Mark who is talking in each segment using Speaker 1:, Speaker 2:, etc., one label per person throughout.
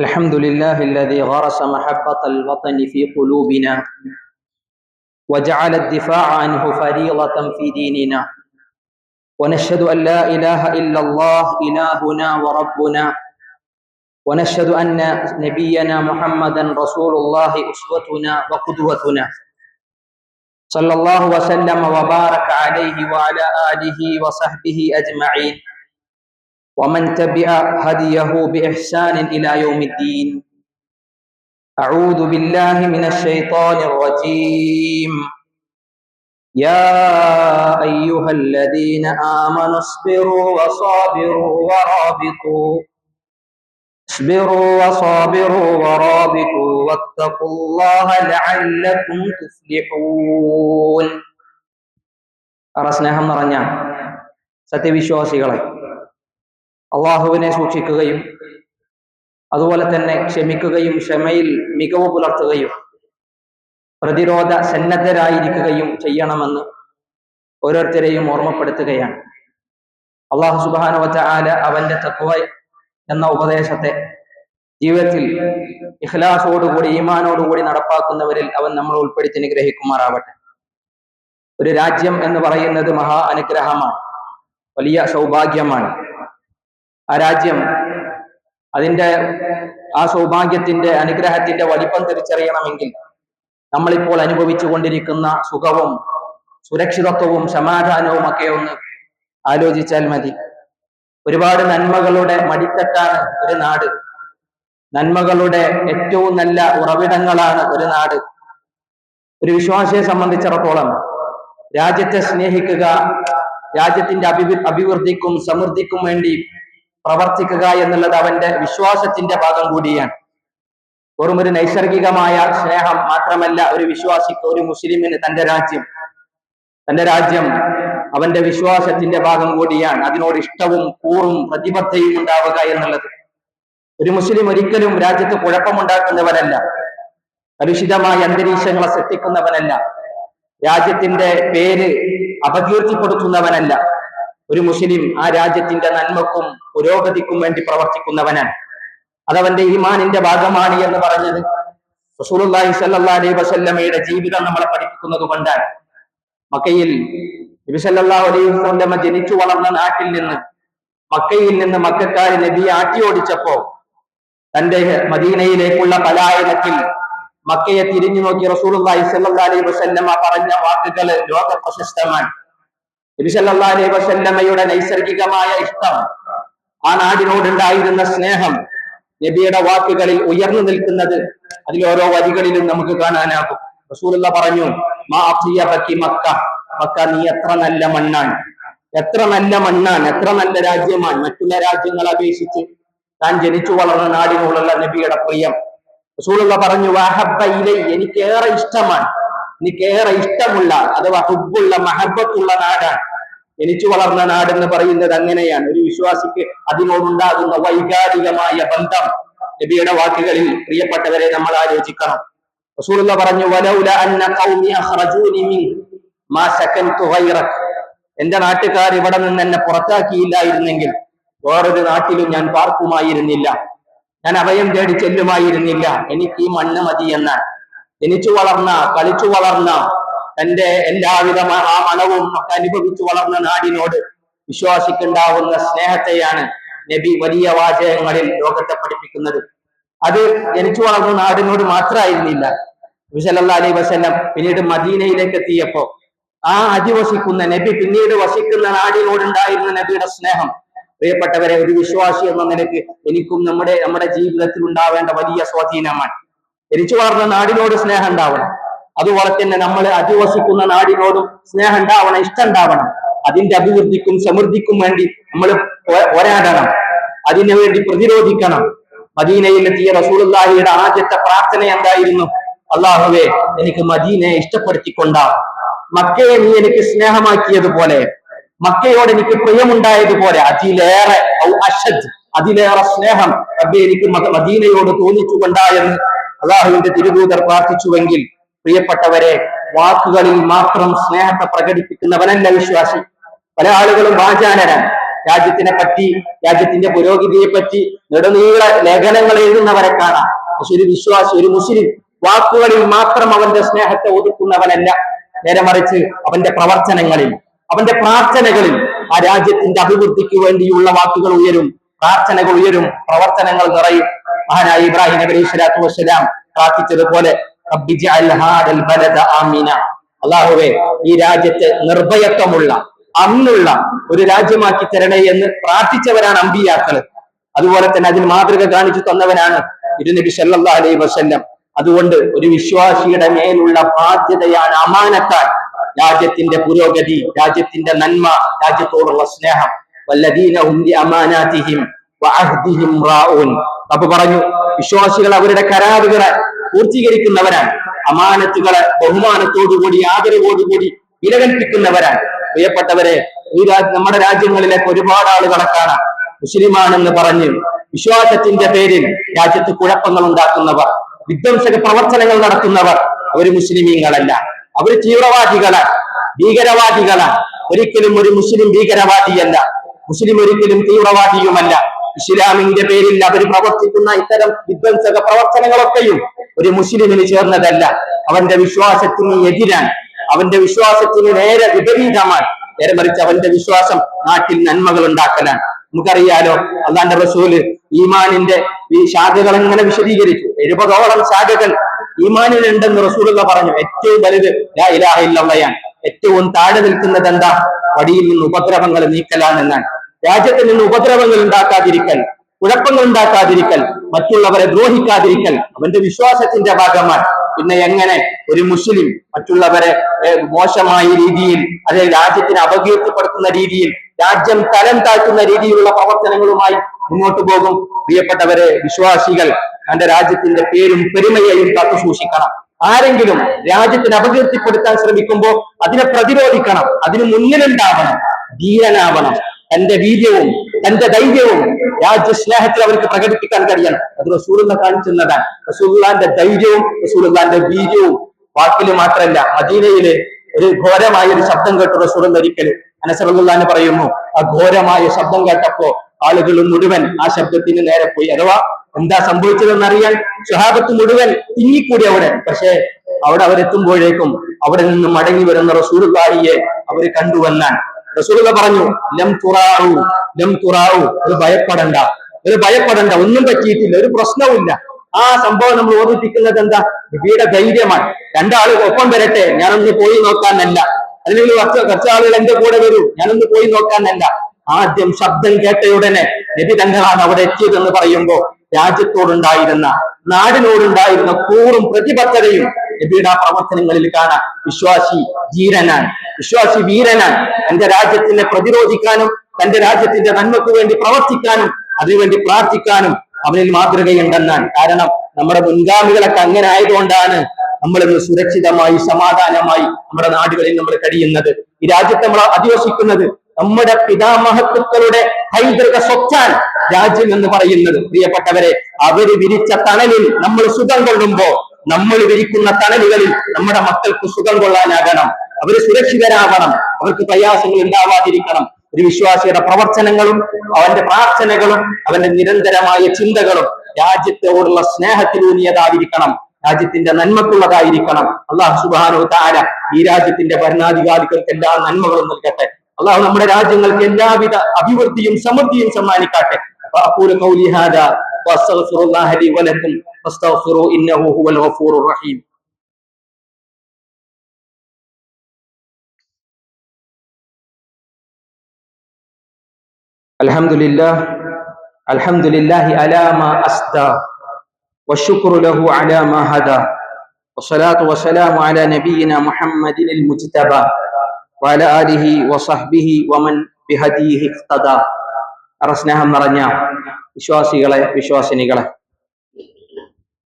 Speaker 1: الحمد لله الذي غرس محبة الوطن في قلوبنا وجعل الدفاع عنه فريضة في ديننا. ونشهد أن لا إله إلا الله إلهنا وربنا. ونشهد أن نبينا محمدا رسول الله أسوتنا وقدوتنا. صلى الله وسلم وبارك عليه وعلى آله وصحبه أجمعين. ومن تبع هديه بإحسان إلى يوم الدين أعوذ بالله من الشيطان الرجيم يا أيها الذين آمنوا اصبروا وصابروا ورابطوا اصبروا وصابروا ورابطوا واتقوا الله لعلكم تفلحون അറ സ്നേഹം നിറഞ്ഞ സത്യവിശ്വാസികളെ അള്ളാഹുവിനെ സൂക്ഷിക്കുകയും അതുപോലെ തന്നെ ക്ഷമിക്കുകയും ക്ഷമയിൽ മികവ് പുലർത്തുകയും പ്രതിരോധ സന്നദ്ധരായിരിക്കുകയും ചെയ്യണമെന്ന് ഓരോരുത്തരെയും ഓർമ്മപ്പെടുത്തുകയാണ്. അള്ളാഹു സുബാനുവച്ച ആല അവന്റെ തത്വ എന്ന ഉപദേശത്തെ ജീവിതത്തിൽ ഇഖ്ലാസോടുകൂടി ഈമാനോടുകൂടി നടപ്പാക്കുന്നവരിൽ അവൻ നമ്മൾ ഉൾപ്പെടുത്തി നിഗ്രഹിക്കുമാറാവട്ടെ ഒരു രാജ്യം എന്ന് പറയുന്നത് മഹാ അനുഗ്രഹമാണ് വലിയ സൗഭാഗ്യമാണ്. ആ രാജ്യം അതിന്റെ ആ സൗഭാഗ്യത്തിന്റെ അനുഗ്രഹത്തിന്റെ വലിപ്പം തിരിച്ചറിയണമെങ്കിൽ നമ്മളിപ്പോൾ അനുഭവിച്ചു കൊണ്ടിരിക്കുന്ന സുഖവും സുരക്ഷിതത്വവും സമാധാനവും ഒക്കെ ഒന്ന് ആലോചിച്ചാൽ മതി. ഒരുപാട് നന്മകളുടെ മടിത്തട്ടാണ് ഒരു നാട്. നന്മകളുടെ ഏറ്റവും നല്ല ഉറവിടങ്ങളാണ് ഒരു നാട്. ഒരു വിശ്വാസിയെ സംബന്ധിച്ചിടത്തോളം രാജ്യത്തെ സ്നേഹിക്കുക രാജ്യത്തിന്റെ അഭിവൃ അഭിവൃദ്ധിക്കും സമൃദ്ധിക്കും വേണ്ടി പ്രവർത്തിക്കുക എന്നുള്ളത് അവന്റെ വിശ്വാസത്തിന്റെ ഭാഗം കൂടിയാണ്. വെറും ഒരു നൈസർഗികമായ സ്നേഹം മാത്രമല്ല ഒരു വിശ്വാസിക്ക് ഒരു മുസ്ലിമിന് തന്റെ രാജ്യം. തന്റെ രാജ്യം അവന്റെ വിശ്വാസത്തിന്റെ ഭാഗം കൂടിയാണ്. അതിനോട് ഇഷ്ടവും കൂറും പ്രതിബദ്ധയും ഉണ്ടാവുക എന്നുള്ളത്. ഒരു മുസ്ലിം ഒരിക്കലും രാജ്യത്ത് കുഴപ്പമുണ്ടാക്കുന്നവനല്ല കലുഷിതമായ അന്തരീക്ഷങ്ങളെ സൃഷ്ടിക്കുന്നവനല്ല. രാജ്യത്തിന്റെ പേര് അപകീർത്തിപ്പെടുത്തുന്നവനല്ല. ഒരു മുസ്ലിം ആ രാജ്യത്തിന്റെ നന്മക്കും പുരോഗതിക്കും വേണ്ടി പ്രവർത്തിക്കുന്നവനാണ്. അതവന്റെ ഈമാനിന്റെ ഭാഗമാണ് എന്ന് പറഞ്ഞത് റസൂലുള്ളാഹി സ്വല്ലല്ലാഹി അലൈഹി വസല്ലമയുടെ ജീവിതം നമ്മളെ പഠിപ്പിക്കുന്നത് കൊണ്ടാണ്. മക്കയിൽ നബി സല്ലല്ലാഹു അലൈഹി വസല്ലമ ജനിച്ചു വളർന്ന നാട്ടിൽ നിന്ന് മക്കയിൽ നിന്ന് മക്കാരി നബി ആട്ടി ഓടിച്ചപ്പോ തന്റെ മദീനയിലേക്കുള്ള പലായനത്തിൽ മക്കയെ തിരിഞ്ഞു നോക്കി റസൂലുള്ളാഹി സ്വല്ലല്ലാഹി അലൈഹി വസല്ലമ പറഞ്ഞ വാക്കുകൾ ലോക പ്രശസ്തമാണ് നബി സല്ലല്ലാഹു അലൈഹി വസല്ലമയുടെ നൈസർഗികമായ ഇഷ്ടം ആ നാടിനോടുണ്ടായിരുന്ന സ്നേഹം നബിയുടെ വാക്കുകളിൽ ഉയർന്നു നിൽക്കുന്നത് അതിൽ ഓരോ വരികളിലും നമുക്ക് കാണാനാകും. റസൂലുള്ള പറഞ്ഞു മക്ക. മക്ക നീ എത്ര നല്ല മണ്ണാണ് എത്ര നല്ല മണ്ണാണ് എത്ര നല്ല രാജ്യമാണ് മറ്റുള്ള രാജ്യങ്ങളെ അപേക്ഷിച്ച് താൻ ജനിച്ചു വളർന്ന നാടിനോടുള്ള നബിയുടെ പ്രിയം. റസൂലുള്ള പറഞ്ഞു വാഹബ ഇലൈ. എനിക്കേറെ ഇഷ്ടമാണ്. എനിക്കേറെ ഇഷ്ടമുള്ള അഥവാ ഹുബുള്ള മഹബത്തുള്ള നാടാണ്. ജനിച്ചു വളർന്ന നാട് എന്ന് പറയുന്നത് അങ്ങനെയാണ്. ഒരു വിശ്വാസിക്ക് അതിനോടുണ്ടാകുന്ന വൈകാരികമായ ബന്ധം നബിയുടെ വാക്കുകളിൽ പ്രിയപ്പെട്ടവരെ നമ്മൾ ആലോചിക്കണം. റസൂലുള്ള പറഞ്ഞു വലൗല അന്ന ഖൗമി അഖ്റജൂനി മിൻ മാ സകൻതു ഗൈറക്. എന്റെ നാട്ടുകാർ ഇവിടെ നിന്ന് എന്നെ പുറത്താക്കിയില്ലായിരുന്നെങ്കിൽ വേറൊരു നാട്ടിലും ഞാൻ പാർക്കുമായിരുന്നില്ല. ഞാൻ അഭയം തേടി ചെല്ലുമായിരുന്നില്ല. എനിക്ക് ഈ മണ്ണ് മതി എന്നാണ് ജനിച്ചു വളർന്ന കളിച്ചു വളർന്ന തന്റെ എല്ലാവിധ ആ മണവും ഒക്കെ അനുഭവിച്ചു വളർന്ന നാടിനോട് വിശ്വാസിക്കുണ്ടാവുന്ന സ്നേഹത്തെയാണ് നബി വലിയ വാചകങ്ങളിൽ ലോകത്തെ പഠിപ്പിക്കുന്നത്. അത് ജനിച്ചു വളർന്ന നാടിനോട് മാത്രമായിരുന്നില്ല. നബി അലൈ വസല്ലം പിന്നീട് മദീനയിലേക്ക് എത്തിയപ്പോ ആ അധിവസിക്കുന്ന നബി പിന്നീട് വസിക്കുന്ന നാടിനോടുണ്ടായിരുന്ന നബിയുടെ സ്നേഹം. പ്രിയപ്പെട്ടവരെ ഒരു വിശ്വാസി എന്ന നിലയ്ക്ക് എനിക്കും നമ്മുടെ നമ്മുടെ ജീവിതത്തിൽ ഉണ്ടാവേണ്ട വലിയ സ്വാധീനമാണ്. ജനിച്ചു വളർന്ന നാടിനോട് സ്നേഹം ഉണ്ടാവണം. അതുപോലെ തന്നെ നമ്മൾ അധിവസിക്കുന്ന നാടിനോടും സ്നേഹം ഉണ്ടാവണം ഇഷ്ടം ഉണ്ടാവണം. അതിന്റെ അഭിവൃദ്ധിക്കും സമൃദ്ധിക്കും വേണ്ടി നമ്മൾ പോരാടണം. അതിനു വേണ്ടി പ്രതിരോധിക്കണം. മദീനയിൽ എത്തിയ റസൂലുള്ളാഹിയുടെ ആദ്യത്തെ പ്രാർത്ഥന എന്തായിരുന്നു? അള്ളാഹുവേ എനിക്ക് മദീനയെ ഇഷ്ടപ്പെടുത്തിക്കൊണ്ടാവും മക്കയെ നീ എനിക്ക് സ്നേഹമാക്കിയതുപോലെ മക്കയോട് എനിക്ക് പ്രിയമുണ്ടായതുപോലെ അതിലേറെ അഷദ് അതിലേറെ സ്നേഹം റബ്ബെ എനിക്ക് മദീനയോട് തോന്നിച്ചുകൊണ്ടായെന്ന് അള്ളാഹുവിന്റെ തിരുദൂതർ പ്രാർത്ഥിച്ചുവെങ്കിൽ പ്രിയപ്പെട്ടവരെ വാക്കുകളിൽ മാത്രം സ്നേഹത്തെ പ്രകടിപ്പിക്കുന്നവനല്ല വിശ്വാസി. പല ആളുകളും വാചാനരാൻ രാജ്യത്തിനെ പറ്റി രാജ്യത്തിന്റെ പുരോഗതിയെ പറ്റി നെടുനീള ലേഖനങ്ങൾ എഴുതുന്നവരെ കാണാം. പക്ഷെ ഒരു വിശ്വാസി ഒരു മുസ്ലിം വാക്കുകളിൽ മാത്രം അവന്റെ സ്നേഹത്തെ ഒതുക്കുന്നവനല്ല. നേരെ മറിച്ച് അവന്റെ പ്രവർത്തനങ്ങളിൽ അവന്റെ പ്രാർത്ഥനകളിൽ ആ രാജ്യത്തിന്റെ അഭിവൃദ്ധിക്ക് വേണ്ടിയുള്ള വാക്കുകൾ ഉയരും പ്രാർത്ഥനകൾ ഉയരും പ്രവർത്തനങ്ങൾ നിറയും. മഹാനായ ഇബ്രാഹിം നബി അലൈഹി വസ്സലാം പ്രാർത്ഥിച്ചതുപോലെ അള്ളാഹുവെ ഈ രാജ്യത്തെ നിർഭയത്വമുള്ള അന്നുള്ള ഒരു രാജ്യമാക്കി തരണേ എന്ന് പ്രാർത്ഥിച്ചവരാണ് അമ്പിയാക്കൾ അതുപോലെ തന്നെ അതിന് മാതൃക കാണിച്ചു തന്നവനാണ് ഇരുനബി സല്ലാ അലൈ വസല്ലം. അതുകൊണ്ട് ഒരു വിശ്വാസിയുടെ മേലുള്ള ബാധ്യതയാണ് അമാനത്താൻ രാജ്യത്തിന്റെ പുരോഗതി രാജ്യത്തിന്റെ നന്മ രാജ്യത്തോടുള്ള സ്നേഹം. അമാനാതിഹിം റബ്ബ് പറഞ്ഞു വിശ്വാസികൾ അവരുടെ കരാറുകളെ പൂർത്തീകരിക്കുന്നവരാണ്. അമാനത്തുകളെ ബഹുമാനത്തോടുകൂടി ആദരവോടുകൂടി വിലകൽപ്പിക്കുന്നവരാണ്. പ്രിയപ്പെട്ടവരെ ഈ നമ്മുടെ രാജ്യങ്ങളിലേക്ക് ഒരുപാട് ആളുകളെ കാണാം. മുസ്ലിമാണെന്ന് പറഞ്ഞ് വിശ്വാസത്തിന്റെ പേരിൽ രാജ്യത്ത് കുഴപ്പങ്ങൾ ഉണ്ടാക്കുന്നവർ വിധ്വംസക പ്രവർത്തനങ്ങൾ നടത്തുന്നവർ അവർ മുസ്ലിമീങ്ങളല്ല. അവർ തീവ്രവാദികളാണ് ഭീകരവാദികളാണ്. ഒരിക്കലും ഒരു മുസ്ലിം ഭീകരവാദിയല്ല. മുസ്ലിം ഒരിക്കലും തീവ്രവാദിയുമല്ല. ഇസ്ലാമിന്റെ പേരിൽ അവർ പ്രവർത്തിക്കുന്ന ഇത്തരം വിധ്വംസക പ്രവർത്തനങ്ങളൊക്കെയും ഒരു മുസ്ലിമിന് ചേർന്നതല്ല. അവന്റെ വിശ്വാസത്തിന് എതിരാണ്. അവന്റെ വിശ്വാസത്തിന് നേരെ വിപരീതമാണ്. നേരെ മറിച്ച് അവന്റെ വിശ്വാസം നാട്ടിൽ നന്മകൾ ഉണ്ടാക്കലാണ്. നമുക്കറിയാലോ അള്ളാന്റെ റസൂൽ ഈമാനിന്റെ ഈ ശാഖകൾ എങ്ങനെ വിശദീകരിച്ചു? എഴുപതോളം ശാഖകൾ ഈമാനിലുണ്ടെന്ന് റസൂലുള്ള പറഞ്ഞു. ഏറ്റവും വലുത് ലാ ഇലാഹ ഇല്ലല്ലയാണ്. ഏറ്റവും താഴെ നിൽക്കുന്നത് എന്താ? വടിയിൽ നിന്ന് ഉപദ്രവങ്ങൾ നീക്കലാണെന്നാണ്. രാജ്യത്തിൽ നിന്ന് ഉപദ്രവങ്ങൾ ഉണ്ടാക്കാതിരിക്കൽ കുഴപ്പങ്ങൾ ഉണ്ടാക്കാതിരിക്കൽ മറ്റുള്ളവരെ ദ്രോഹിക്കാതിരിക്കൽ അവന്റെ വിശ്വാസത്തിന്റെ ഭാഗമാണ് പിന്നെ എങ്ങനെ ഒരു മുസ്ലിം മറ്റുള്ളവരെ മോശമായ രീതിയിൽ അതെ രാജ്യത്തിനെ അപകീർത്തിപ്പെടുത്തുന്ന രീതിയിൽ രാജ്യം തരം താഴ്ത്തുന്ന രീതിയിലുള്ള പ്രവർത്തനങ്ങളുമായി മുന്നോട്ട് പോകും. പ്രിയപ്പെട്ടവരെ വിശ്വാസികൾ തന്റെ രാജ്യത്തിന്റെ പേരും പെരുമയെയും കാത്തു സൂക്ഷിക്കണം. ആരെങ്കിലും രാജ്യത്തിന് അപകീർത്തിപ്പെടുത്താൻ ശ്രമിക്കുമ്പോൾ അതിനെ പ്രതിരോധിക്കണം അതിന് മുന്നിലുണ്ടാവണം ധീരനാവണം. തന്റെ വീര്യവും തന്റെ ധൈര്യവും രാജ്യസ്നേഹത്തിൽ അവർക്ക് പ്രകടിപ്പിക്കാൻ കഴിയണം. അത് റസൂലുള്ള കാണിച്ചെന്നതാണ് റസൂലുള്ളാന്റെ ധൈര്യവും റസൂലുള്ളാന്റെ വീര്യവും വാക്കിൽ മാത്രമല്ല മദീനയിൽ ഒരു ഘോരമായ ഒരു ശബ്ദം കേട്ടു റസൂലുള്ള ഒരിക്കൽ അനസറുല്ലാന്ന് പറയുന്നു ആ ഘോരമായ ശബ്ദം കേട്ടപ്പോ ആളുകൾ മുഴുവൻ ആ ശബ്ദത്തിന് നേരെ പോയി അഥവാ എന്താ സംഭവിച്ചതെന്ന് അറിയാൻ സ്വഹാബത്ത് മുഴുവൻ തിങ്ങിക്കൂടി അവിടെ. പക്ഷേ അവിടെ അവരെത്തുമ്പോഴേക്കും അവിടെ നിന്ന് മടങ്ങി വരുന്ന റസൂലുള്ളാഹിയെ അവർ കണ്ടുവന്നാൻ റസൂലുള്ള പറഞ്ഞു ലം തുറാവു ലം തുറാവു ഒരു ഭയപ്പെടണ്ട ഒരു ഭയപ്പെടണ്ട ഒന്നും പറ്റിയിട്ടില്ല ഒരു പ്രശ്നവുമില്ല. ആ സംഭവം നമ്മൾ ഓർമ്മിപ്പിക്കുന്നത് എന്താ? നബിയുടെ ധൈര്യമാണ്. രണ്ടാളുകൾ ഒപ്പം വരട്ടെ ഞാനൊന്ന് പോയി നോക്കാനല്ല. അല്ലെങ്കിൽ കുറച്ച് കുറച്ച് ആളുകൾ എന്റെ കൂടെ വരൂ ഞാനൊന്ന് പോയി നോക്കാനല്ല. ആദ്യം ശബ്ദം കേട്ടയുടനെ നബി തങ്ങളാണ് അവിടെ എത്തിയതെന്ന് പറയുമ്പോ രാജ്യത്തോടുണ്ടായിരുന്ന നാടിനോടുണ്ടായിരുന്ന കൂറും പ്രതിബദ്ധതയും നബിയുടെ ആ പ്രവർത്തനങ്ങളിൽ കാണാം. വിശ്വാസി ധീരനാണ്. വിശ്വാസി വീരനാണ്. തന്റെ രാജ്യത്തിനെ പ്രതിരോധിക്കാനും തന്റെ രാജ്യത്തിന്റെ നന്മക്ക് വേണ്ടി പ്രവർത്തിക്കാനും അതിനുവേണ്ടി പ്രാർത്ഥിക്കാനും അവനിൽ മാതൃകയുണ്ടെന്നാണ്. കാരണം നമ്മുടെ മുൻഗാമികളൊക്കെ അങ്ങനെ ആയതുകൊണ്ടാണ് നമ്മൾ ഇന്ന് സുരക്ഷിതമായി സമാധാനമായി നമ്മുടെ നാടുകളിൽ നമ്മൾ കഴിയുന്നത്. ഈ രാജ്യത്തെ നമ്മൾ അധിവസിക്കുന്നത് നമ്മുടെ പിതാമഹത്വക്കളുടെ പൈതൃക സ്വത്താണ് രാജ്യം എന്ന് പറയുന്നത്. പ്രിയപ്പെട്ടവരെ അവർ വിരിച്ച തണലിൽ നമ്മൾ സുഖം കൊള്ളുമ്പോ നമ്മൾ വിരിക്കുന്ന തണലുകളിൽ നമ്മുടെ മക്കൾക്ക് സുഖം കൊള്ളാനാകണം. അവർ സുരക്ഷിതരാകണം. അവർക്ക് പ്രയാസങ്ങൾ ഉണ്ടാവാതിരിക്കണം. ഒരു വിശ്വാസിയുടെ പ്രവർത്തനങ്ങളും അവന്റെ പ്രാർത്ഥനകളും അവന്റെ നിരന്തരമായ ചിന്തകളും രാജ്യത്തോടുള്ള സ്നേഹത്തിലൂന്നിയതായിരിക്കണം രാജ്യത്തിന്റെ നന്മക്കുള്ളതായിരിക്കണം. അള്ളാഹു സുബാനോ താര ഈ രാജ്യത്തിന്റെ ഭരണാധികാരികൾക്ക് എല്ലാ നന്മകളും നൽകട്ടെ. അള്ളാഹു നമ്മുടെ രാജ്യങ്ങൾക്ക് എല്ലാവിധ അഭിവൃദ്ധിയും സമൃദ്ധിയും സമ്മാനിക്കട്ടെ. وأقول قولي هذا وأستغفر الله لي ولكم فاستغفروا إنه هو الغفور الرحيم. الحمد لله الحمد لله على ما أسدى والشكر له على ما هدى والصلاة والسلام على نبينا محمد المجتبى وعلى آله وصحبه ومن بهديه اقتدى. അറസ്നേഹം നിറഞ്ഞ വിശ്വാസികളെ വിശ്വാസിനികളെ.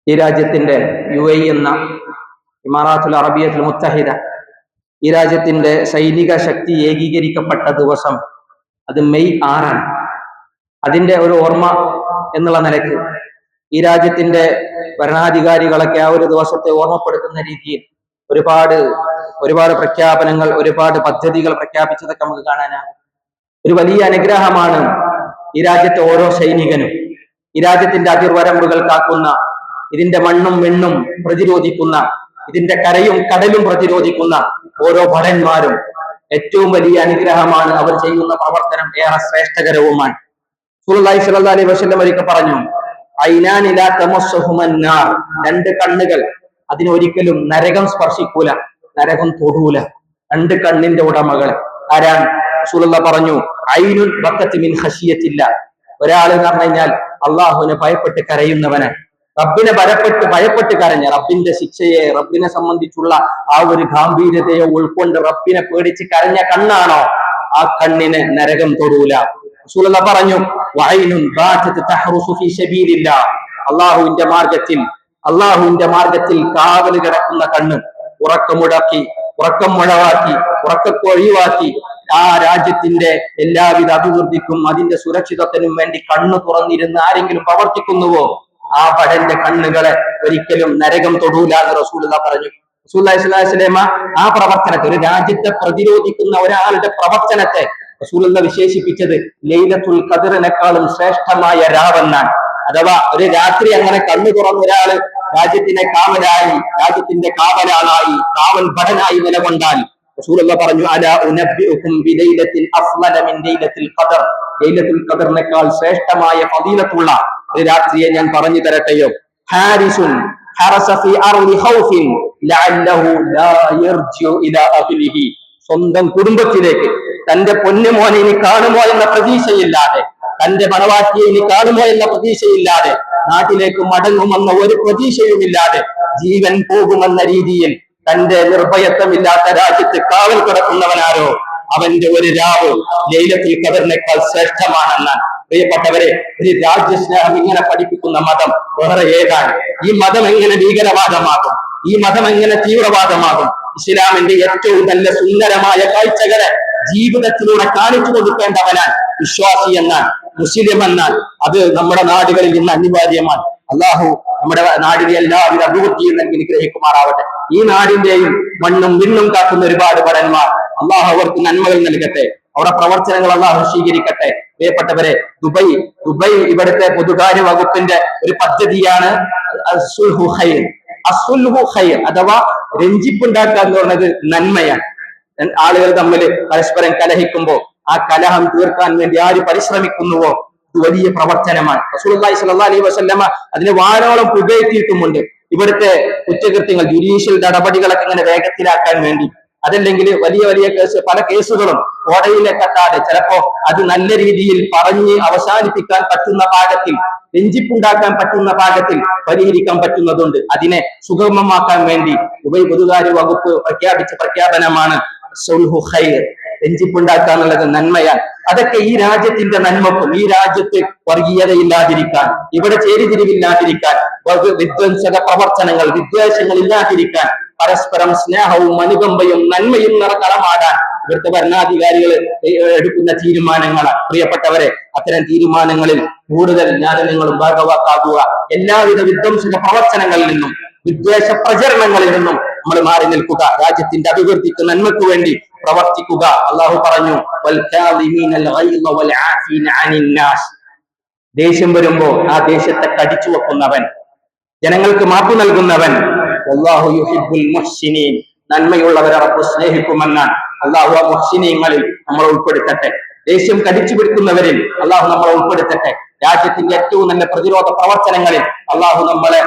Speaker 1: ഈ രാജ്യത്തിന്റെ യു എ എന്ന ഇമാറാത്തുൽ അറബിയത്തിൽ മുത്തഹിദ ഈ രാജ്യത്തിന്റെ സൈനിക ശക്തി ഏകീകരിക്കപ്പെട്ട ദിവസം അത് മെയ് ആറാണ്. അതിന്റെ ഒരു ഓർമ്മ എന്നുള്ള നിലയ്ക്ക് ഈ രാജ്യത്തിന്റെ ഭരണാധികാരികളൊക്കെ ആ ഒരു ദിവസത്തെ ഓർമ്മപ്പെടുത്തുന്ന രീതിയിൽ ഒരുപാട് ഒരുപാട് പ്രഖ്യാപനങ്ങൾ ഒരുപാട് പദ്ധതികൾ പ്രഖ്യാപിച്ചതൊക്കെ നമുക്ക് കാണാനാകും. ഒരു വലിയ അനുഗ്രഹമാണ് ഈ രാജ്യത്തെ ഓരോ സൈനികനും ഈ രാജ്യത്തിന്റെ അതിർവരമ്പുകൾ കാക്കുന്ന ഇതിന്റെ മണ്ണും വെണ്ണും പ്രതിരോധിക്കുന്ന ഇതിന്റെ കരയും കടലും പ്രതിരോധിക്കുന്ന ഓരോ ഭടന്മാരും ഏറ്റവും വലിയ അനുഗ്രഹമാണ് അവർ ചെയ്യുന്ന പ്രവർത്തനം ഏറെ ശ്രേഷ്ഠകരവുമാണ്. സുലൈ സല്ലല്ലാഹി അലൈഹി വസല്ലം ഒരിക്കൽ പറഞ്ഞു ഐനാനിലാ തമസ്സുഹുമന്നാർ രണ്ട് കണ്ണുകൾ അതിനൊരിക്കലും നരകം സ്പർശിക്കൂല നരകം തൊടൂല. രണ്ട് കണ്ണിന്റെ ഉടമകൾ ആരാൻ സുലല്ല പറഞ്ഞു ഐനുൻ ബക്കത്ത് മിൻ ഹഷിയത്തില്ല ഒരാൾ എന്ന് പറഞ്ഞു അള്ളാഹുവിനെ ഭയപ്പെട്ട് കരയുന്നവന് റബ്ബിനെ ഭയപ്പെട്ട് ഭയപ്പെട്ട് കരഞ്ഞ റബ്ബിന്റെ ശിക്ഷയെ റബ്ബിനെ സംബന്ധിച്ചുള്ള ആ ഒരു ഗാംഭീര്യതയെ ഉൾക്കൊണ്ട് റബ്ബിനെ പേടിച്ച് കരഞ്ഞ കണ്ണാണോ? ആ കണ്ണിന് നരകം തൊടൂല. റസൂലുള്ള പറഞ്ഞു അള്ളാഹുവിന്റെ മാർഗത്തിൽ അള്ളാഹുവിന്റെ മാർഗത്തിൽ കാവൽ കിടക്കുന്ന കണ്ണ് ഉറക്കമുടക്കി ഉറക്കം മുഴവാക്കി ഉറക്കത്തെ ഒഴിവാക്കി ആ രാജ്യത്തിന്റെ എല്ലാവിധ അഭിവൃദ്ധിക്കും അതിന്റെ സുരക്ഷിതത്തിനും വേണ്ടി കണ്ണു തുറന്നിരുന്ന് ആരെങ്കിലും പ്രവർത്തിക്കുന്നുവോ? ആ പടന്റെ കണ്ണുകളെ ഒരിക്കലും നരകം തൊടൂല എന്ന് റസൂലുള്ള പറഞ്ഞു. റസൂല്ലാസ്ലേമ ആ പ്രവർത്തനത്തെ ഒരു രാജ്യത്തെ പ്രതിരോധിക്കുന്ന ഒരാളുടെ പ്രവർത്തനത്തെ റസൂലുള്ള വിശേഷിപ്പിച്ചത് ലൈലത്തുൽ കതിറിനെക്കാളും ശ്രേഷ്ഠമായ രാവെന്നാണ്. അഥവാ ഒരു രാത്രി അങ്ങനെ കണ്ണു തുറന്ന ഒരാൾ രാജ്യത്തിന്റെ കാവലായി രാജ്യത്തിന്റെ കാവലാളായി കാവൽ ഭടനായി നിലകൊണ്ടാൽ റസൂലുള്ള പറഞ്ഞു അല ഉനബ്ബിഉകും മിൻ ഖദർ. ലൈലത്തുൽ ഖദറിനേക്കാൾ ശ്രേഷ്ഠമായ ഫദീലത്തുള്ള ഒരു രാത്രിയെ ഞാൻ പറഞ്ഞു തരട്ടെയോ? ഹാരിസുൻ ഹറസ ഫീ ഖൗഫിൻ ലാ ഇലാ അഹ്ലിഹി സ്വന്തം കുടുംബത്തിലേക്ക് തന്റെ പൊന്നുമോനെ ഇനി കാണുമോ എന്ന പ്രതീക്ഷയില്ലാതെ തന്റെ മണവാട്ടിയെ ഇനി കാണുമോ എന്ന പ്രതീക്ഷയില്ലാതെ നാട്ടിലേക്ക് മടങ്ങുമെന്ന ഒരു പ്രതീക്ഷയുമില്ലാതെ ജീവൻ പോകുമെന്ന രീതിയിൽ തന്റെ നിർഭയത്വമില്ലാത്ത രാജ്യത്ത് കാവൽ കിടക്കുന്നവനാരോ? അവന്റെ ഒരു രാവ് ലൈലത്തിൽ കവറിനേക്കാൾ ശ്രേഷ്ഠമാണെന്നാണ് പ്രിയപ്പെട്ടവരെ ഒരു രാജ്യസ്നേഹം ഇങ്ങനെ പഠിപ്പിക്കുന്ന മതം വേറെ ഏതാണ്? ഈ മതം എങ്ങനെ ഭീകരവാദമാകും? ഈ മതം എങ്ങനെ തീവ്രവാദമാകും? ഇസ്ലാമിന്റെ ഏറ്റവും നല്ല സുന്ദരമായ കാഴ്ചകളെ ജീവിതത്തിലൂടെ കാണിച്ചു കൊടുക്കേണ്ടവനാൽ വിശ്വാസി എന്നാൽ മുസ്ലിം എന്നാൽ അത് നമ്മുടെ നാടുകളിൽ ഇന്ന് അനിവാര്യമാണ്. അള്ളാഹു നമ്മുടെ നാടിനെ എല്ലാവരും അഭിവൃദ്ധിയും നൽകി നിഗ്രഹിക്കുമാറാവട്ടെ ഈ നാടിന്റെയും മണ്ണും വിണ്ണും കാക്കുന്ന ഒരുപാട് ഭടന്മാർ അള്ളാഹു അവർക്ക് നന്മകൾ നൽകട്ടെ. അവരുടെ പ്രവർത്തനങ്ങൾ അള്ളാഹു സ്വീകരിക്കട്ടെ. പ്രിയപ്പെട്ടവരെ ദുബൈ ദുബൈ ഇവിടുത്തെ പൊതുകാര്യ വകുപ്പിന്റെ ഒരു പദ്ധതിയാണ് അഥവാ രഞ്ജിപ്പുണ്ടാക്കുക എന്ന് പറയുന്നത് നന്മയാണ്. ആളുകൾ തമ്മിൽ പരസ്പരം കലഹിക്കുമ്പോൾ ആ കലഹം തീർക്കാൻ വേണ്ടി ആര് പരിശ്രമിക്കുന്നുവോ? വലിയ പ്രവർത്തനമാണ്. റസൂലുള്ളാഹി സ്വല്ലല്ലാഹി അലൈഹി വസല്ലമ അതിന് വാരോളം പുകയറ്റിയിട്ടുമുണ്ട് ഇവിടുത്തെ കുറ്റകൃത്യങ്ങൾ ജുഡീഷ്യൽ നടപടികളൊക്കെ ഇങ്ങനെ വേഗത്തിലാക്കാൻ വേണ്ടി. അതല്ലെങ്കിൽ വലിയ വലിയ കേസ് പല കേസുകളും കോടതിയിലെത്താതെ ചിലപ്പോ അത് നല്ല രീതിയിൽ പറഞ്ഞ് അവസാനിപ്പിക്കാൻ പറ്റുന്ന പാകത്തിൽ രഞ്ജിപ്പുണ്ടാക്കാൻ പറ്റുന്ന പാകത്തിൽ പരിഹരിക്കാൻ പറ്റുന്നതുണ്ട്. അതിനെ സുഗമമാക്കാൻ വേണ്ടി ഉഭയ പൊതുകാര്യ വകുപ്പ് പ്രഖ്യാപിച്ച പ്രഖ്യാപനമാണ് സുൽഹു ഖൈർ. രഞ്ജിപ്പുണ്ടാക്കുക എന്നുള്ളത് നന്മയാണ്. അതൊക്കെ ഈ രാജ്യത്തിന്റെ നന്മക്കും ഈ രാജ്യത്ത് വർഗീയതയില്ലാതിരിക്കാൻ ഇവിടെ ചേരിതിരിവില്ലാതിരിക്കാൻ വിധ്വംസക പ്രവർത്തനങ്ങൾ വിദ്വേഷങ്ങൾ ഇല്ലാതിരിക്കാൻ പരസ്പരം സ്നേഹവും അനുകമ്പയും നന്മയും നിറകളമാടാൻ ഇവിടുത്തെ ഭരണാധികാരികൾ എടുക്കുന്ന തീരുമാനങ്ങളാണ്. പ്രിയപ്പെട്ടവരെ അത്തരം തീരുമാനങ്ങളിൽ കൂടുതൽ ജ്ഞാനങ്ങളും ഭാഗവാക്കാക്കുക എല്ലാവിധ വിധ്വംസക പ്രവർത്തനങ്ങളിൽ നിന്നും വിദ്വേഷ പ്രചരണങ്ങളിൽ നിന്നും നമ്മൾ മാറി നിൽക്കുക. രാജ്യത്തിന്റെ അഭിവൃദ്ധിക്ക് നന്മയ്ക്ക് വേണ്ടി പ്രവർത്തിക്കുക. അള്ളാഹു പറഞ്ഞു. ദേഷ്യം വരുമ്പോ ആ ദേഷ്യത്തെ കടിച്ചു വെക്കുന്നവൻ ജനങ്ങൾക്ക് മാപ്പ് നൽകുന്നവൻ. അള്ളാഹു മുഹ്സിനീൻ. നന്മയുള്ളവരെ സ്നേഹിക്കുമെന്നാണ്. അള്ളാഹു ആ മുഹ്സിനീങ്ങളിൽ നമ്മൾ ഉൾപ്പെടുത്തട്ടെ. ദേഷ്യം കടിച്ചു പിടിക്കുന്നവരിൽ അള്ളാഹു നമ്മളെ ഉൾപ്പെടുത്തട്ടെ. രാജ്യത്തിന്റെ ഏറ്റവും നല്ല പ്രതിരോധ പ്രവർത്തനങ്ങളിൽ അള്ളാഹു നമ്മളെ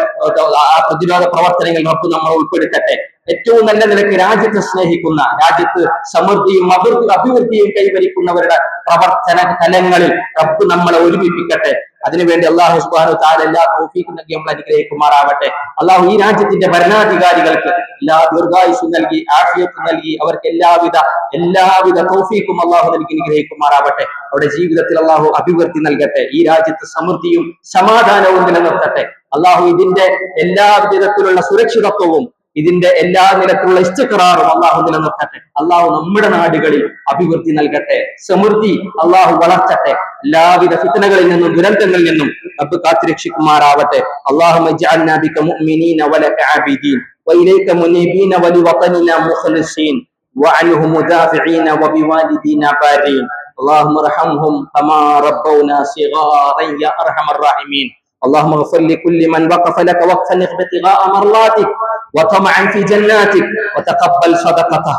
Speaker 1: ആ പ്രതിരോധ പ്രവർത്തനങ്ങളിൽ നമുക്ക് നമ്മൾ ഉൾപ്പെടുത്തട്ടെ. ഏറ്റവും നല്ല നിലയ്ക്ക് രാജ്യത്തെ സ്നേഹിക്കുന്ന രാജ്യത്ത് സമൃദ്ധിയും അഭിവൃദ്ധി അഭിവൃദ്ധിയും കൈവരിക്കുന്നവരുടെ പ്രവർത്തന തലങ്ങളിൽ റബ്ബ് നമ്മളെ ഒരുമിപ്പിക്കട്ടെ. അതിനുവേണ്ടി അള്ളാഹു സുബാനു താല എല്ലാ തൗഫീഖും നൽകി നമ്മൾ അനുഗ്രഹിക്കുമാറാവട്ടെ. അള്ളാഹു ഈ രാജ്യത്തിന്റെ ഭരണാധികാരികൾക്ക് എല്ലാ ദീർഘായുസും നൽകി ആഫിയത്തും നൽകി അവർക്ക് എല്ലാവിധ എല്ലാവിധ തോഫീക്കും അള്ളാഹു നൽകി അനുഗ്രഹിക്കുമാറാവട്ടെ. അവരുടെ ജീവിതത്തിൽ അള്ളാഹു അഭിവൃദ്ധി നൽകട്ടെ. ഈ രാജ്യത്ത് സമൃദ്ധിയും സമാധാനവും നിലനിർത്തട്ടെ. അള്ളാഹു ഇതിന്റെ എല്ലാ വിധത്തിലുള്ള സുരക്ഷിതത്വവും ഇതിന്റെ എല്ലാ നിലക്കുള്ള ഇഷ്ടക്കറാറും അള്ളാഹു നിലനിർത്തട്ടെ അള്ളാഹു നമ്മുടെ നാടുകളിൽ അഭിവൃദ്ധി നൽകട്ടെ സമൃദ്ധി അള്ളാഹു വളർത്തട്ടെ എല്ലാവിധ ഫിത്തനകളിൽ നിന്നും ദുരന്തങ്ങളിൽ നിന്നും റബ്ബ് കാത്തുരക്ഷിക്കുമാറാവട്ടെ അള്ളാഹു بك مؤمنين ولك عابدين وإليك منيبين ولوطننا مخلصين وعنه مدافعين وبوالدينا بارين اللهم ارحمهم كما ربونا صغارا يا ارحم الراحمين اللهم اغفر لكل من وقف لك وقفا ابتغاء مرضاتك وطمعا في جناتك وتقبل صدقته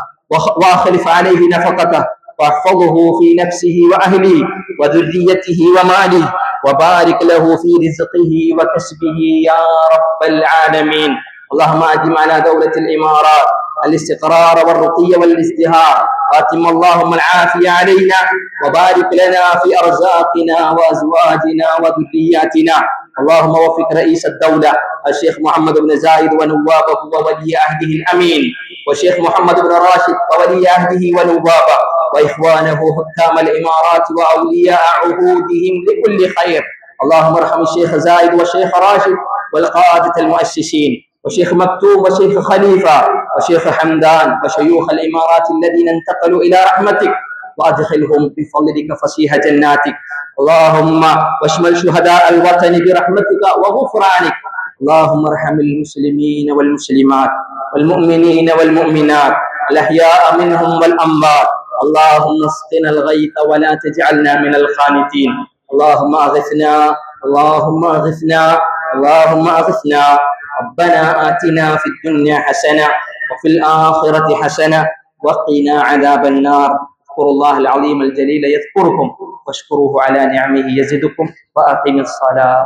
Speaker 1: وأخلف عليه نفقته واحفظه في نفسه وأهله وذريته وماله وبارك له في رزقه وكسبه يا رب العالمين. اللهم أدم على دولة الإمارات الاستقرار والرقي والازدهار. واتم اللهم العافية علينا وبارك لنا في أرزاقنا وأزواجنا وذرياتنا. اللهم وفق رئيس الدولة الشيخ محمد بن زايد ونوابه وولي عهده الأمين والشيخ محمد بن راشد وولي عهده ونوابه وإخوانه حكام الإمارات وأولياء عهودهم لكل خير. اللهم ارحم الشيخ زايد والشيخ راشد والقادة المؤسسين وشيخ مكتوم وشيخ خليفة وشيخ حمدان وشيوخ الإمارات الذين انتقلوا إلى رحمتك وأدخلهم بفضلك فسيح جناتك. اللهم واشمل شهداء الوطن برحمتك وغفرانك. اللهم ارحم المسلمين والمسلمات والمؤمنين والمؤمنات. الأحياء منهم والأموات. اللهم اسقنا الغيث ولا تجعلنا من الخانتين اللهم أغثنا اللهم أغثنا اللهم أغثنا. ربنا آتنا في الدنيا حسنة وفي الآخرة حسنة وقنا عذاب النار. واذكروا الله العظيم الجليل يذكركم واشكروه على نعمه يزدكم وأقم الصلاة.